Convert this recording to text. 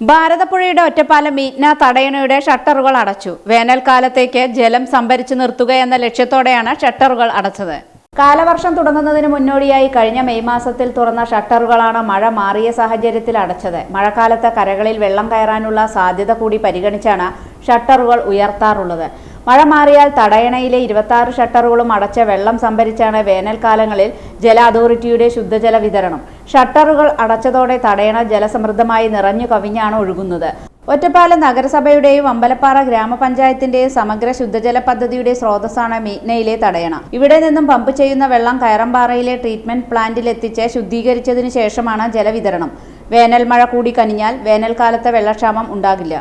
ഭാരതപ്പുഴയുടെ ഒറ്റപ്പാലം മീറ്റ്ന തടയണയുടെ ഷട്ടറുകൾ അടച്ചു. വേനൽക്കാലത്തേക്ക് ജലം സംഭരിച്ചു നിർത്തുക എന്ന ലക്ഷ്യത്തോടെയാണ് ഷട്ടറുകൾ അടച്ചത്. കാലവർഷം തുടങ്ങുന്നതിന് മുന്നോടിയായി കഴിഞ്ഞ മെയ് മാസത്തിൽ തുറന്ന ഷട്ടറുകളാണ് മഴ മാറിയ സാഹചര്യത്തിൽ അടച്ചത്. മഴക്കാലത്ത് കരകളിൽ വെള്ളം കയറാനുള്ള സാധ്യത കൂടി പരിഗണിച്ചാണ് ഷട്ടറുകൾ ഉയർത്താറുള്ളത്. മഴ മാറിയാൽ തടയണയിലെ ഇരുപത്തി ഷട്ടറുകളും അടച്ച വെള്ളം സംഭരിച്ചാണ് വേനൽക്കാലങ്ങളിൽ ജല അതോറിറ്റിയുടെ ശുദ്ധജല വിതരണം. ഷട്ടറുകൾ അടച്ചതോടെ തടയണ ജലസമൃദ്ധമായി നിറഞ്ഞു കവിഞ്ഞാണ് ഒഴുകുന്നത്. ഒറ്റപ്പാലം നഗരസഭയുടെയും അമ്പലപ്പാറ ഗ്രാമപഞ്ചായത്തിന്റെയും സമഗ്ര ശുദ്ധജല പദ്ധതിയുടെ സ്രോതസ്സാണ് മീറ്റ്നയിലെ തടയണ. ഇവിടെ നിന്നും പമ്പ് ചെയ്യുന്ന വെള്ളം കയറമ്പാറയിലെ ട്രീറ്റ്മെന്റ് പ്ലാന്റിലെത്തിച്ച് ശുദ്ധീകരിച്ചതിനു ശേഷമാണ് ജലവിതരണം. വേനൽ മഴ കൂടി കനിഞ്ഞാൽ വേനൽക്കാലത്തെ വെള്ളക്ഷാമം ഉണ്ടാകില്ല.